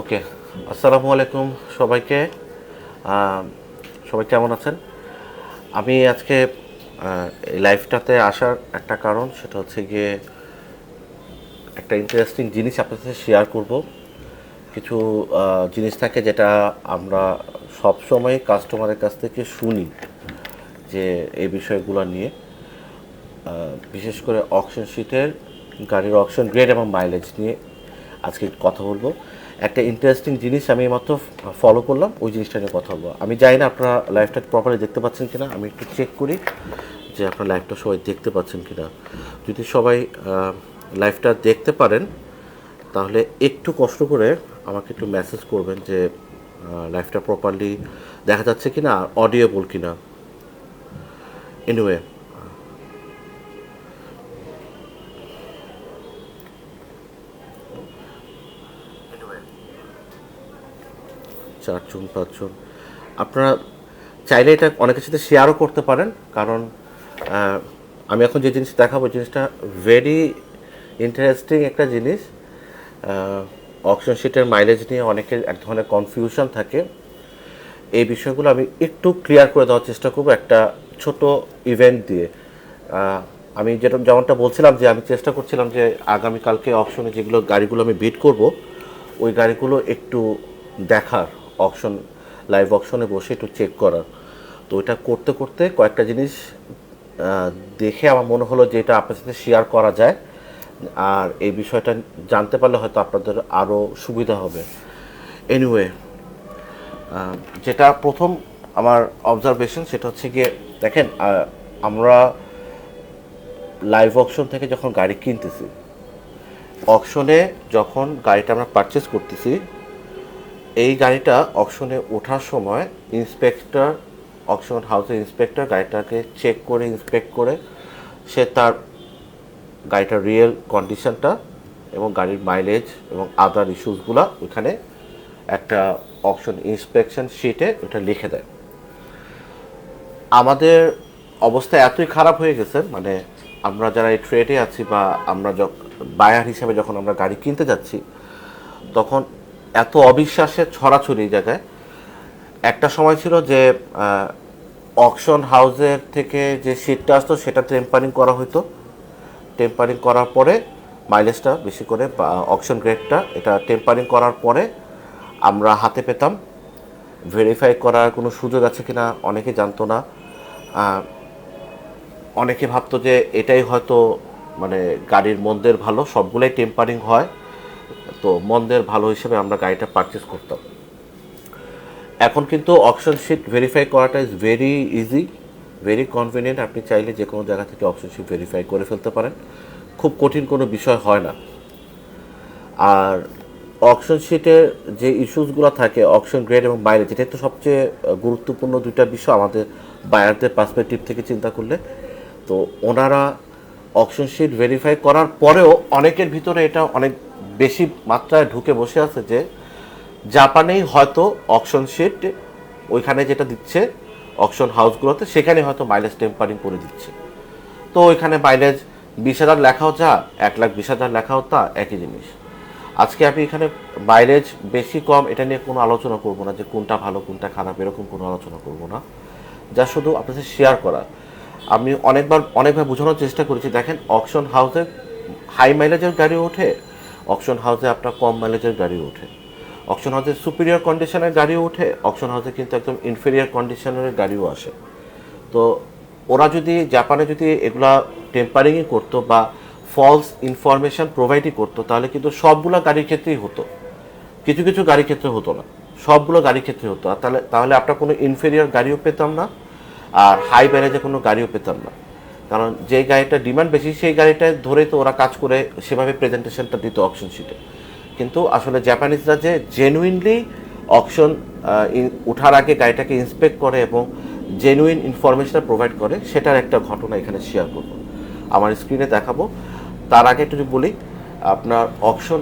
ওকে, আসসালামু আলাইকুম সবাইকে। সবাই কেমন আছেন? আমি আজকে এই লাইফটাতে আসার একটা কারণ, সেটা হচ্ছে গিয়ে একটা ইন্টারেস্টিং জিনিস আপনার সাথে শেয়ার করব। কিছু জিনিস থাকে যেটা আমরা সব সময় কাস্টমারের কাছ থেকে শুনি, যে এই বিষয়গুলো নিয়ে। বিশেষ করে অকশন শিটের গাড়ির অকশন গ্রেড এবং মাইলেজ নিয়ে আজকে কথা বলব। একটা ইন্টারেস্টিং জিনিস আমি মাত্র ফলো করলাম, ওই জিনিসটা নিয়ে কথা বলব। আমি জানি না আপনারা লাইভটা প্রপারলি দেখতে পাচ্ছেন কিনা, আমি একটু চেক করি যে আপনার লাইভটা সবাই দেখতে পাচ্ছেন কিনা। যদি সবাই লাইভটা দেখতে পারেন, তাহলে একটু কষ্ট করে আমাকে একটু মেসেজ করবেন যে লাইভটা প্রপারলি দেখা যাচ্ছে কিনা আর অডিয়েবল কিনা। এনিওয়ে চারজন, পাঁচজন। আপনারা চাইলে এটা অনেকের সাথে শেয়ারও করতে পারেন, কারণ আমি এখন যে জিনিস দেখাবো জিনিসটা ভেরি ইন্টারেস্টিং একটা জিনিস। অকশন শিটের মাইলেজ নিয়ে অনেকের এক ধরনের কনফিউশন থাকে। এই বিষয়গুলো আমি একটু ক্লিয়ার করে দেওয়ার চেষ্টা করব একটা ছোট ইভেন্ট দিয়ে। আমি যেটা, যেমনটা বলছিলাম যে, আমি চেষ্টা করছিলাম যে, আগামীকালকে অকশনে যেগুলো গাড়িগুলো আমি বিট করব, ওই গাড়িগুলো একটু দেখার। অকশন লাইভ অকশনে বসে একটু চেক করার তো এটা করতে করতে কয়েকটা জিনিস দেখে আমার মনে হলো যে এটা আপনার সাথে শেয়ার করা যায়। আর এই বিষয়টা জানতে পারলে হয়তো আপনাদের আরও সুবিধা হবে। এনিওয়ে যেটা প্রথম আমার অবজারভেশন সেটা হচ্ছে গিয়ে, দেখেন আমরা লাইভ অকশন থেকে যখন গাড়ি কিনতেছি অকশনে যখন গাড়িটা আমরা পারচেস করতেছি এই গাড়িটা অকশনে ওঠার সময় ইন্সপেক্টর, অকশন হাউসের ইন্সপেক্টর গাড়িটাকে চেক করে ইন্সপেক্ট করে সে তার গাড়িটার রিয়েল কন্ডিশনটা এবং গাড়ির মাইলেজ এবং আদার ইস্যুসগুলো ওইখানে একটা অপশন ইন্সপেকশন শিটে ওটা লিখে দেয়। আমাদের অবস্থা এতই খারাপ হয়ে গেছে মানে আমরা যারা এই ট্রেডে আছি বা আমরা বায়ার হিসাবে যখন আমরা গাড়ি কিনতে যাচ্ছি, তখন এত অবিশ্বাসের ছড়াছড়ি জায়গায়। একটা সময় ছিল যে অকশন হাউসের থেকে যে সিটটা আসতো, সেটা টেম্পারিং করা হতো টেম্পারিং করার পরে মাইলেজটা বেশি করে অকশন গ্রেডটা এটা টেম্পারিং করার পরে আমরা হাতে পেতাম। ভেরিফাই করার কোনো সুযোগ আছে কিনা অনেকে জানতো না। অনেকে ভাবতো যে এটাই হয়তো মানে গাড়ির মন্দের ভালো, সবগুলোই টেম্পারিং হয়। তো মন্দের ভালো হিসেবে আমরা গাড়িটা পারচেস করতাম। এখন কিন্তু অপশন শিট ভেরিফাই করাটা is very easy very convenient আপনি চাইলে যে কোনো জায়গা থেকে অপশন শিট ভেরিফাই করে ফেলতে পারেন। খুব কঠিন কোনো বিষয় হয় না। আর অকশন শিটের যে ইস্যুসগুলো থাকে অকশন গ্রেড এবং মাইলেজ এটা তো সবচেয়ে গুরুত্বপূর্ণ দুইটা বিষয় আমাদের বায়ারদের পার্সপেক্টিভ থেকে চিন্তা করলে। তো ওনারা অকশন শিট ভেরিফাই করার পরেও অনেকের ভিতরে এটা অনেক বেশি মাত্রায় ঢুকে বসে আছে যে জাপানেই হয়তো অকশন শিট ওইখানে যেটা দিচ্ছে, অকশন হাউসগুলোতে, সেখানে হয়তো মাইলেজ টেম্পারিং করে দিচ্ছে। তো ওইখানে মাইলেজ বিশ হাজার লেখাও যা, এক লাখ বিশ হাজার লেখাও তা, একই জিনিস। আজকে আমি এখানে মাইলেজ বেশি কম, এটা নিয়ে কোনো আলোচনা করব না যে কোনটা ভালো, কোনটা খারাপ, এরকম কোনো আলোচনা করব না। যা শুধু আপনাদের শেয়ার করা। আমি অনেকবার অনেকবার বোঝানোর চেষ্টা করেছি, দেখেন অকশন হাউসে হাই মাইলেজের গাড়ি ওঠে অকশন হাউসে আপনার কম মাইলেজের গাড়ি ওঠে। অকশন হাউসে সুপিরিয়র কন্ডিশনের গাড়িও ওঠে, অকশন হাউসে কিন্তু একদম ইনফেরিয়ার কন্ডিশনের গাড়িও আসে। তো ওরা যদি, জাপানে যদি এগুলা টেম্পারিংই করতো বা ফলস ইনফরমেশন প্রোভাইডই করতো, তাহলে কিন্তু সবগুলো গাড়ির ক্ষেত্রেই হতো। কিছু কিছু গাড়ির ক্ষেত্রে হতো না। সবগুলো গাড়ির ক্ষেত্রে হতো। আর তাহলে তাহলে আপনার কোনো ইনফেরিয়ার গাড়িও পেতাম না, আর হাই ব্যারেজে কোনো গাড়িও পেতাম না। কারণ যে গাড়িটা ডিমান্ড বেশি, সেই গাড়িটা ধরেই তো ওরা কাজ করে সেভাবে প্রেজেন্টেশনটা দিত অপশন শিটে কিন্তু আসলে জাপানিজরা যে জেনুইনলি অপশন ওঠার আগে গাড়িটাকে ইন্সপেক্ট করে এবং জেনুইন ইনফরমেশন প্রোভাইড করে, সেটার একটা ঘটনা এখানে শেয়ার করব। আমার স্ক্রিনে দেখাবো। তার আগে একটু বলি, আপনার অপশন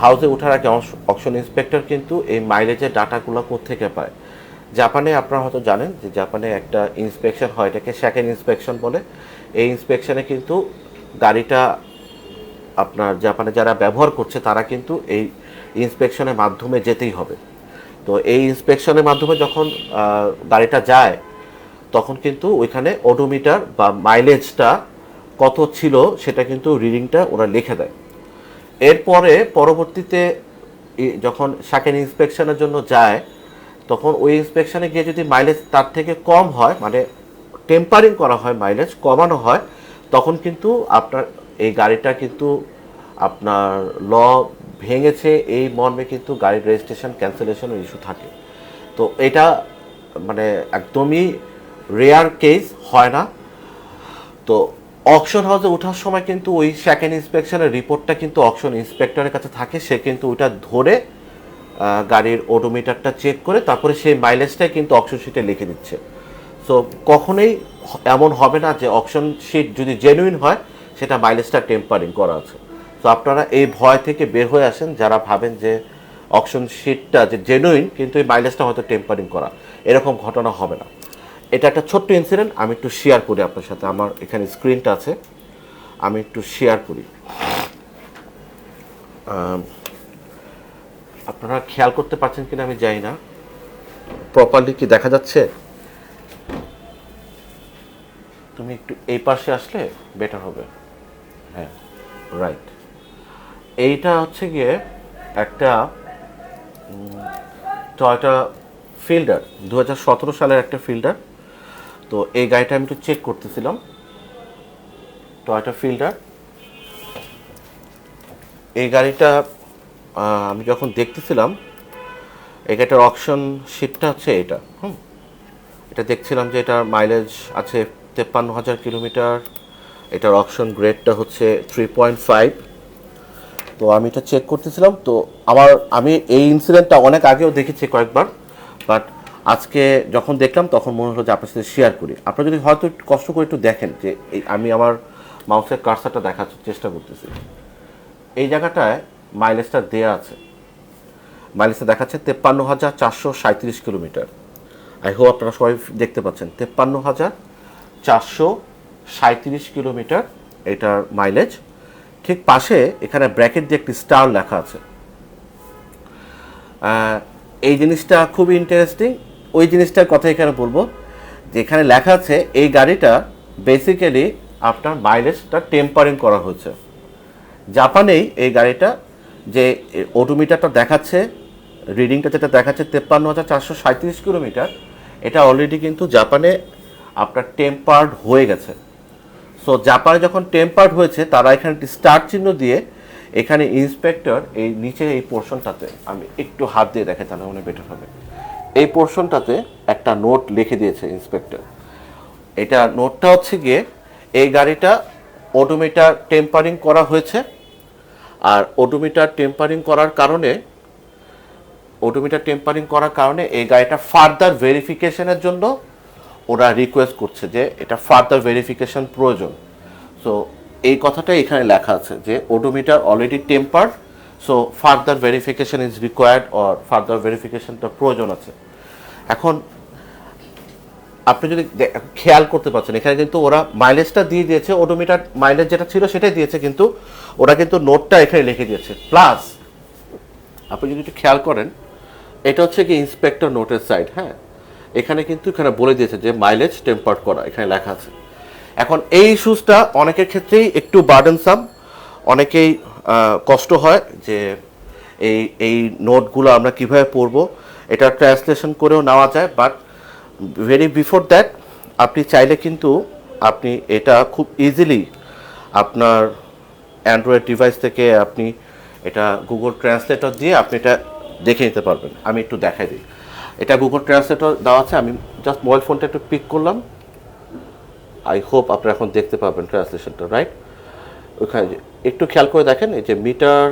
হাউসে ওঠার আগে অপশন ইন্সপেক্টর কিন্তু এই মাইলেজের ডাটাগুলো কোথেকে পায়? জাপানে আপনারা হয়তো জানেন যে জাপানে একটা ইন্সপেকশন হয়, এটাকে সেকেন্ড ইন্সপেকশন বলে। এই ইন্সপেকশনে কিন্তু গাড়িটা আপনার জাপানে যারা ব্যবহার করছে, তারা কিন্তু এই ইন্সপেকশনের মাধ্যমে যেতেই হবে। তো এই ইন্সপেকশনের মাধ্যমে যখন গাড়িটা যায়, তখন কিন্তু ওইখানে ওডোমিটার বা মাইলেজটা কত ছিল সেটা কিন্তু রিডিংটা ওরা লিখে দেয়। এরপরে পরবর্তীতে যখন সেকেন্ড ইন্সপেকশনের জন্য যায় তখন ওই ইন্সপেকশনে গিয়ে যদি মাইলেজ তার থেকে কম হয় মানে টেম্পারিং করা হয় মাইলেজ কমানো হয়, তখন কিন্তু আপনার এই গাড়িটা কিন্তু আপনার ল ভেঙেছে, এই মর্মে কিন্তু গাড়ির রেজিস্ট্রেশন ক্যান্সেলেশনের ইস্যু থাকে। তো এটা মানে একদমই রেয়ার কেস হয় না। তো অকশন হাউসে ওঠার সময় কিন্তু ওই সেকেন্ড ইন্সপেকশনের রিপোর্টটা কিন্তু অকশন ইন্সপেক্টরের কাছে থাকে, সে কিন্তু ওইটা ধরে গাড়ির ওডোমিটারটা চেক করে তারপরে সেই মাইলেজটাই কিন্তু অকশন শিটে লিখে দিচ্ছে সো কখনোই এমন হবে না যে অকশন শিট যদি জেনুইন হয়, সেটা মাইলেজটা টেম্পারিং করা আছে। তো আপনারা এই ভয় থেকে বের হয়ে আসেন যারা ভাবেন যে অকশন শিটটা যে জেনুইন কিন্তু এই মাইলেজটা হয়তো টেম্পারিং করা। এরকম ঘটনা হবে না। এটা একটা ছোট্ট ইনসিডেন্ট আমি একটু শেয়ার করি আপনার সাথে। আমার এখানে স্ক্রিনটা আছে। আমি একটু শেয়ার করি। আপনারা খেয়াল করতে পারছেন কিনা আমি জানি না। প্রপারলি কি দেখা যাচ্ছে? তুমি একটু এই পাশে আসলে বেটার হবে। হ্যাঁ রাইট এইটা হচ্ছে গিয়ে একটা টয়টা ফিল্ডার দু হাজার সতেরো সালের একটা ফিল্ডার তো এই গাড়িটা আমি একটু চেক করতেছিলাম। টয়টা ফিল্ডার এই গাড়িটা আমি যখন দেখতেছিলাম, এই গাড়িটার অকশন শিটটা হচ্ছে এটা, হুম? এটা দেখছিলাম যে এটার মাইলেজ আছে তেপ্পান্ন হাজার কিলোমিটার, এটার অকশন গ্রেডটা হচ্ছে থ্রি পয়েন্ট ফাইভ তো আমি এটা চেক করতেছিলাম, তো আমার, আমি এই ইনসিডেন্টটা অনেক আগেও দেখেছি কয়েকবার বাট আজকে যখন দেখলাম তখন মনে হলো যে আপনার সাথে শেয়ার করি। আপনারা যদি হয়তো একটু কষ্ট করে একটু দেখেন যে আমি আমার মাউসের কার্সারটা দেখার চেষ্টা করতেছি। এই জায়গাটায় মাইলেজটা দেয়া আছে। মাইলেজটা দেখাচ্ছে তেপ্পান্ন হাজার চারশো সাঁত্রিশ কিলোমিটার। আই হোপ আপনারা সবাই দেখতে পাচ্ছেন। তেপ্পান্ন হাজার চারশো সাঁত্রিশ কিলোমিটার এটার মাইলেজ। ঠিক পাশে এখানে ব্র্যাকেট দিয়ে একটি স্টার লেখা আছে। এই জিনিসটা খুবই ইন্টারেস্টিং ওই জিনিসটার কথা এখানে বলব যে এখানে লেখা আছে, এই গাড়িটা বেসিক্যালি আপনার মাইলেজটা টেম্পারিং করা হয়েছে। জাপানেই এই গাড়িটা যে অটোমিটারটা দেখাচ্ছে রিডিংটা যেটা দেখাচ্ছে তেপ্পান্ন হাজার চারশো সাঁত্রিশ কিলোমিটার, এটা অলরেডি কিন্তু জাপানে আপনার টেম্পার্ড হয়ে গেছে। সো জাপানে যখন টেম্পার্ড হয়েছে, তারা এখানে স্টার চিহ্ন দিয়ে এখানে ইন্সপেক্টর এই নিচে এই পোর্শনটাতে আমি একটু হাত দিয়ে দেখে তাহলে মনে বেটার হবে। এই পোর্শনটাতে একটা নোট লিখে দিয়েছে ইন্সপেক্টর এটা নোটটা হচ্ছে গিয়ে, এই গাড়িটা অটোমিটার টেম্পারিং করা হয়েছে। আর অটোমিটার টেম্পারিং করার কারণে অটোমিটার টেম্পারিং করার কারণে এই গাড়িটা ফার্দার ভেরিফিকেশনের জন্য ওরা রিকোয়েস্ট করছে যে এটা ফার্দার ভেরিফিকেশন প্রয়োজন। সো এই কথাটাই এখানে লেখা আছে যে odometer already tamper so further verification is required or further ভেরিফিকেশনটা প্রয়োজন আছে। এখন আপনি যদি খেয়াল করতে পারছেন, এখানে কিন্তু ওরা মাইলেজটা দিয়ে দিয়েছে ওডোমিটার মাইলেজ যেটা ছিল সেটাই দিয়েছে, কিন্তু ওরা কিন্তু নোটটা এখানে লিখে দিয়েছে। প্লাস আপনি যদি একটু খেয়াল করেন, এটা হচ্ছে কি ইন্সপেক্টর নোটের সাইড হ্যাঁ? এখানে কিন্তু এখানে বলে দিয়েছে যে মাইলেজ টেম্পার্ড করা, এখানে লেখা আছে। এখন এই ইস্যুসটা অনেকের ক্ষেত্রেই একটু বার্ডেনসাম অনেকেই কষ্ট হয় যে এই এই নোটগুলো আমরা কীভাবে পড়ব, এটা ট্রান্সলেশন করেও নেওয়া যায় বাট ভেরি বিফোর দ্যাট আপনি চাইলে কিন্তু আপনি এটা খুব ইজিলি আপনার অ্যান্ড্রয়েড ডিভাইস থেকে আপনি এটা গুগল ট্রান্সলেটর দিয়ে আপনি এটা দেখে নিতে পারবেন। আমি একটু দেখাই দিই। এটা গুগল ট্রান্সলেটর দেওয়া আছে, আমি জাস্ট মোবাইল ফোনটা একটু পিক করলাম। আই হোপ আপনারা এখন দেখতে পাবেন ট্রান্সলেশনটা রাইট ওখানে একটু খেয়াল করে দেখেন, এই যে মিটার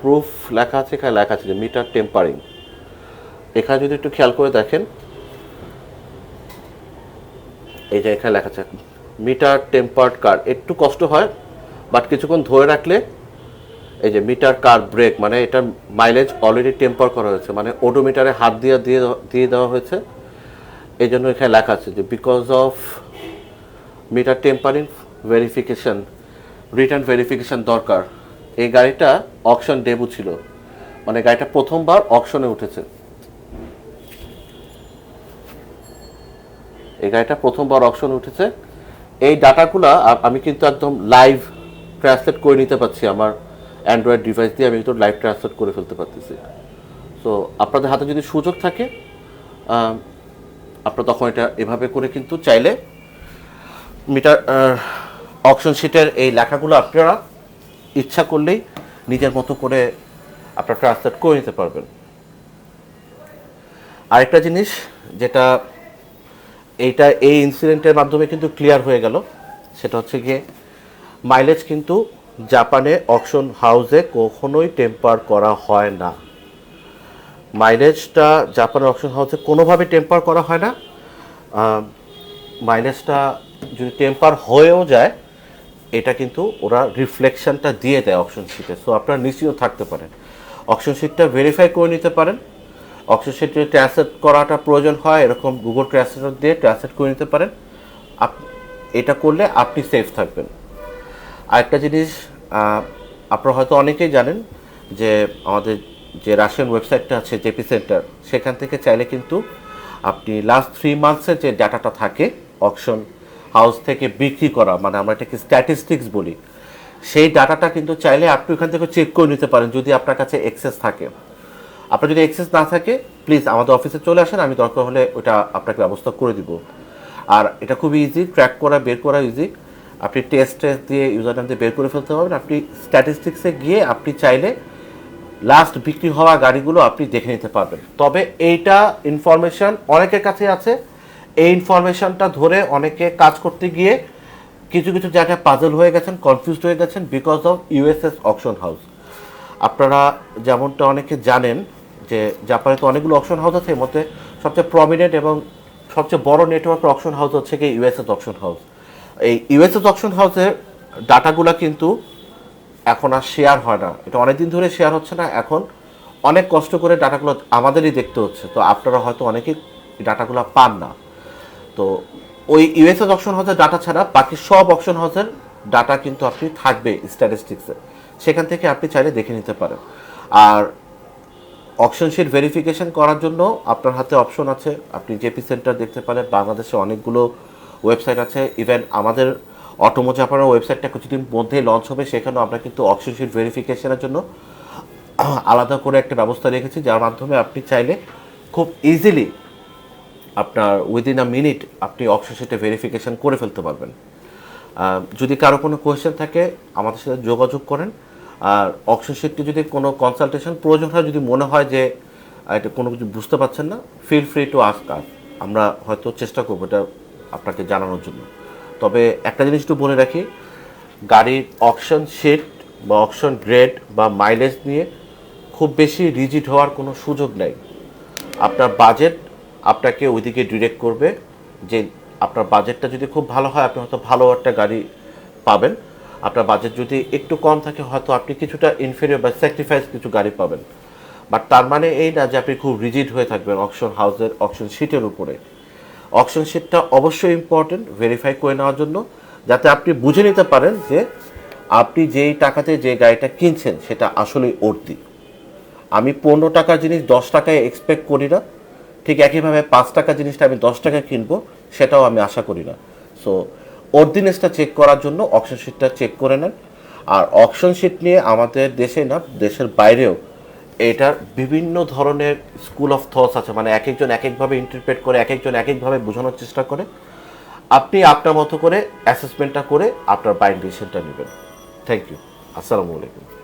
প্রুফ লেখা আছে, এখানে লেখা আছে যে মিটার টেম্পারিং এখানে যদি একটু খেয়াল করে দেখেন এই যে এখানে লেখা আছে, মিটার টেম্পার্ড কার। একটু কষ্ট হয়, বাট কিছুক্ষণ ধরে রাখলে এই যে মিটার কার ব্রেক মানে এটা মাইলেজ অলরেডি টেম্পার করা হয়েছে মানে ওডোমিটারে হাত দিয়ে দিয়ে দিয়ে দেওয়া হয়েছে। এই জন্য এখানে লেখা আছে যে because of meter tampering verification return verification দরকার, এই গাড়িটা অকশন ডেবু ছিল। মানে গাড়িটা প্রথমবার অকশনে উঠেছে। এই গাড়িটা প্রথমবার অকশনে উঠেছে। এই ডাটাগুলা আমি কিন্তু একদম লাইভ ট্রান্সলেট করে নিতে পারছি আমার অ্যান্ড্রয়েড ডিভাইস দিয়ে, আমি কিন্তু লাইভ ট্রান্সলেট করে ফেলতে পারতেছি। তো আপনাদের হাতে যদি সুযোগ থাকে আপনারা তখন এটা এভাবে করে কিন্তু চাইলে মিটার অকশন শিটের এই লেখাগুলো আপনারা ইচ্ছা করলেই নিজের মতো করে আপনারা ট্রান্সলেট করে নিতে পারবেন। আরেকটা জিনিস যেটা এইটা এই ইনসিডেন্টের মাধ্যমে কিন্তু ক্লিয়ার হয়ে গেল। সেটা হচ্ছে গিয়ে মাইলেজ কিন্তু জাপানে অকশন হাউসে কখনোই টেম্পার করা হয় না। মাইলেজটা জাপানের অকশন হাউসে কোনোভাবে টেম্পার করা হয় না। মাইলেজটা যদি টেম্পার হয়েও যায়, এটা কিন্তু ওরা রিফ্লেকশনটা দিয়ে দেয় অকশন শিটে সো আপনারা নিশ্চিত থাকতে পারেন। অকশন শিটটা ভেরিফাই করে নিতে পারেন। শিট ট্রান্সলেট করাটা প্রয়োজন হয়, এরকম গুগল ট্রান্সলেটর দিয়ে ট্রান্সলেট করে নিতে পারেন। এটা করলে আপনি সেফ থাকবেন। আরেকটা জিনিস আপনারা হয়তো অনেকেই জানেন যে আমাদের যে রাশিয়ান ওয়েবসাইটটা আছে, জেপি সেন্টার, সেখান থেকে চাইলে কিন্তু আপনি লাস্ট থ্রি মান্থসের যে ডাটাটা থাকে অকশন হাউস থেকে বিক্রি করা মানে আমরা এটাকে স্ট্যাটিস্টিক্স বলি, সেই ডাটাটা কিন্তু চাইলে আপনি ওখান থেকে চেক করে নিতে পারেন, যদি আপনার কাছে এক্সেস থাকে। আপনার যদি এক্সেস না থাকে প্লিজ আমাদের অফিসে চলে আসেন, আমি দরকার হলে ওটা আপনাকে ব্যবস্থা করে দিব। আর এটা খুবই ইজি ট্র্যাক করা, বের করা ইজি আপনি টেস্ট টেস্ট দিয়ে ইউজার নাম দিয়ে বের করে ফেলতে পারবেন। আপনি স্ট্যাটিস্টিক্সে গিয়ে আপনি চাইলে লাস্ট বিক্রি হওয়া গাড়িগুলো আপনি দেখে নিতে পারবেন। তবে এইটা ইনফরমেশন অনেকের কাছে আছে। এই ইনফরমেশনটা ধরে অনেকে কাজ করতে গিয়ে কিছু কিছু জায়গায় পাজল হয়ে গেছেন কনফিউজড হয়ে গেছেন because of USS auction house আপনারা যেমনটা অনেকে জানেন যে জাপানে তো অনেকগুলো অকশন হাউস আছে, এর মধ্যে সবচেয়ে প্রমিনেন্ট এবং সবচেয়ে বড় নেটওয়ার্কের অকশন হাউস হচ্ছে কি ইউএসএস অকশন হাউস এই ইউএসএস অকশন হাউসের ডাটাগুলো কিন্তু এখন আর শেয়ার হয় না। এটা অনেক দিন ধরে শেয়ার হচ্ছে না, এখন অনেক কষ্ট করে ডাটাগুলো আমাদেরই দেখতে হচ্ছে। তো আপনারা হয়তো অনেকেই ডাটাগুলো পান না। তো ওই ইউএসএস অপশন হাউসের ডাটা ছাড়া বাকি সব অপশন হাউসের ডাটা কিন্তু আপনি থাকবে স্ট্যাটিস্টিক্সে সেখান থেকে আপনি চাইলে দেখে নিতে পারেন। আর অকশন শিট ভেরিফিকেশন করার জন্য আপনার হাতে অপশন আছে। আপনি জেপি সেন্টার দেখতে পারেন। বাংলাদেশে অনেকগুলো ওয়েবসাইট আছে। ইভেন আমাদের অটোমো জাপানের ওয়েবসাইটটা কিছুদিন মধ্যেই লঞ্চ হবে। সেখানেও আমরা কিন্তু অকশন শিট ভেরিফিকেশনের জন্য আলাদা করে একটা ব্যবস্থা রেখেছি। যার মাধ্যমে আপনি চাইলে খুব ইজিলি আপনার উইদিন আ মিনিট আপনি অপশন শিটে ভেরিফিকেশন করে ফেলতে পারবেন। যদি কারও কোনো কোয়েশ্চেন থাকে, আমাদের সাথে যোগাযোগ করেন। আর অপশন শিটটি যদি কোনো কনসালটেশন প্রয়োজন হয়, যদি মনে হয় যে এটা কোনো কিছু বুঝতে পারছেন না ফিল ফ্রি টু আস আমরা হয়তো চেষ্টা করব এটা আপনাকে জানানোর জন্য। তবে একটা জিনিস একটু বলে রাখি, গাড়ির অপশন শিট বা অপশন গ্রেড বা মাইলেজ নিয়ে খুব বেশি রিজিড হওয়ার কোনো সুযোগ নেই। আপনার বাজেট আপনাকে ওইদিকে ডিরেক্ট করবে যে, আপনার বাজেটটা যদি খুব ভালো হয়, আপনি হয়তো ভালো একটা গাড়ি পাবেন। আপনার বাজেট যদি একটু কম থাকে, হয়তো আপনি কিছুটা ইনফেরিয়র বা স্যাক্রিফাইস কিছু গাড়ি পাবেন। বাট তার মানে এই না যে আপনি খুব রিজিড হয়ে থাকবেন অকশন হাউসের অকশন শিটের উপরে। অকশন শিটটা অবশ্যই ইম্পর্টেন্ট ভেরিফাই করে নেওয়ার জন্য, যাতে আপনি বুঝে নিতে পারেন যে আপনি যেই টাকাতে যে গাড়িটা কিনছেন, সেটা আসলেই অর্থী আমি পনেরো টাকার জিনিস দশ টাকায় এক্সপেক্ট করি না। ঠিক একইভাবে পাঁচ টাকা জিনিসটা আমি দশ টাকায় কিনবো, সেটাও আমি আশা করি না। সো অর্ডিনেন্সটা চেক করার জন্য অকশন শিটটা চেক করে নেন। আর অকশন শিট নিয়ে আমাদের দেশে না, দেশের বাইরেও এটার বিভিন্ন ধরনের স্কুল অফ থটস আছে। মানে এক একজন এক একভাবে ইন্টারপ্রেট করে এক একজন এক একভাবে বোঝানোর চেষ্টা করে। আপনি আপনার মতো করে অ্যাসেসমেন্টটা করে আপনার বাইন্ড ডিসিশনটা নেবেন। থ্যাংক ইউ আসসালামু আলাইকুম।